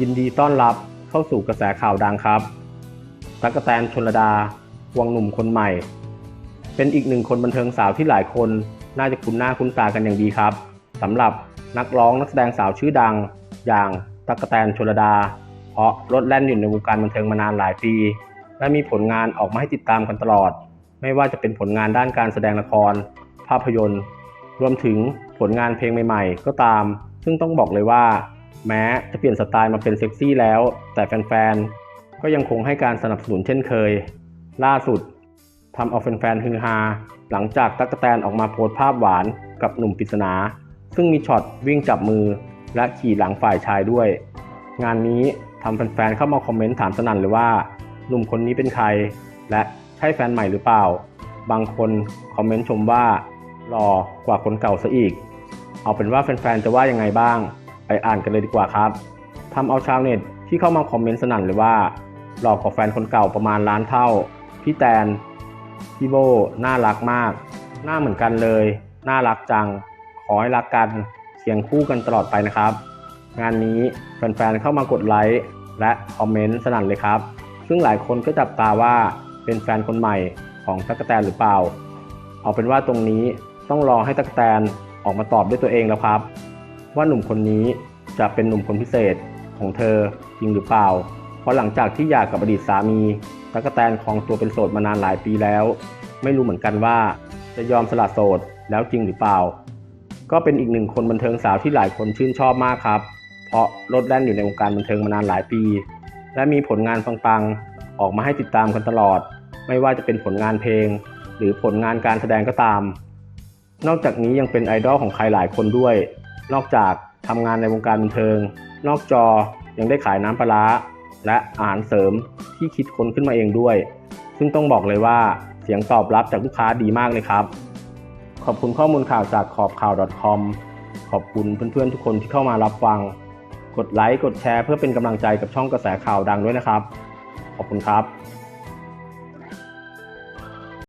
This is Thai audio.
ยินดีต้อนรับเข้าสู่กระแสข่าวดังครับ ตั๊กแตนชนระดา วังหนุ่มคนใหม่ เป็นอีกหนึ่งคนบันเทิงสาวที่หลายคนน่าจะคุ้นหน้าคุ้นตากันอย่างดีครับสำหรับนักร้องนักแสดงสาวชื่อดัง อย่างตั๊กแตนชนระดา เพราะรถแล่นอยู่ในวงการบันเทิงมานานหลายปี และมีผลงานออกมาให้ติดตามกันตลอด ไม่ว่าจะเป็นผลงานด้านการแสดงละคร ภาพยนตร์ รวมถึงผลงานเพลงใหม่ ๆ ก็ตาม ซึ่งต้องบอกเลยว่า แม้จะเปลี่ยนสไตล์มาเป็นเซ็กซี่แล้ว แต่แฟนๆ ก็ยังคงให้การสนับสนุนเช่นเคย ล่าสุดทำเอาแฟนๆ ฮือฮา หลังจากตั๊กแตนออกมาโพสต์ภาพหวานกับหนุ่มปริศนา ซึ่งมีช็อตวิ่งจับมือและขี่หลังฝ่ายชายด้วย งานนี้ทำแฟนๆ เข้ามาคอมเมนต์ถามสนั่นเลยว่า หนุ่มคนนี้เป็นใคร และใช่แฟนใหม่หรือเปล่า บางคนคอมเมนต์ชมว่าหล่อกว่าคนเก่าซะอีก เอาเป็นว่าแฟนๆ จะว่ายังไงบ้าง อ่านกันเลยดีกว่าครับทำเอาชาวเน็ตที่เข้ามาคอมเมนต์สนั่นเลยว่า หลอกกว่าแฟนคนเก่าประมาณล้านเท่า พี่แตน พี่โบ น่ารักมาก หน้าเหมือนกันเลย น่ารักจัง ขอให้รักกันเคียงคู่กันตลอดไปนะครับ งานนี้แฟนๆเข้ามากดไลค์และคอมเมนต์สนั่นเลยครับ ซึ่งหลายคนก็จับตาว่าเป็นแฟนคนใหม่ของตั๊กแตนหรือเปล่า เอาเป็นว่าตรงนี้ต้องรอให้ตั๊กแตนออกมาตอบด้วยตัวเองแล้วครับ ว่าหนุ่มคนนี้จะเป็นหนุ่มคนพิเศษของเธอจริงหรือเปล่า เพราะหลังจากที่หย่ากกับอดีตสามีตักแตนครองตัวเป็นโสดมานานหลายปีแล้ว ไม่รู้เหมือนกันว่า จะยอมสละโสดแล้วจริงหรือเปล่า ก็เป็นอีกหนึ่งคนบันเทิงสาวที่หลายคนชื่นชอบมากครับ เพราะรถแล่นอยู่ในวงการบันเทิงมานานหลายปี และมีผลงานปังๆออกมาให้ติดตามกันตลอด ไม่ว่าจะเป็นผลงานเพลง หรือผลงานการแสดงก็ตาม นอกจากนี้ยังเป็นไอดอลของใครหลายคนด้วย นอกจากทำงานในวงการบันเทิง นอกจอยังได้ขายน้ำปลาร้าและอาหารเสริมที่คิดค้นขึ้นมาเองด้วย ซึ่งต้องบอกเลยว่าเสียงตอบรับจากลูกค้าดีมากเลยครับ ขอบคุณข้อมูลข่าวจากขอบข่าว .com ขอบคุณเพื่อนๆทุกคนที่เข้ามารับฟัง กดไลค์ กดแชร์เพื่อเป็นกำลังใจกับช่องกระแสข่าวดังด้วยนะครับ ขอบคุณครับ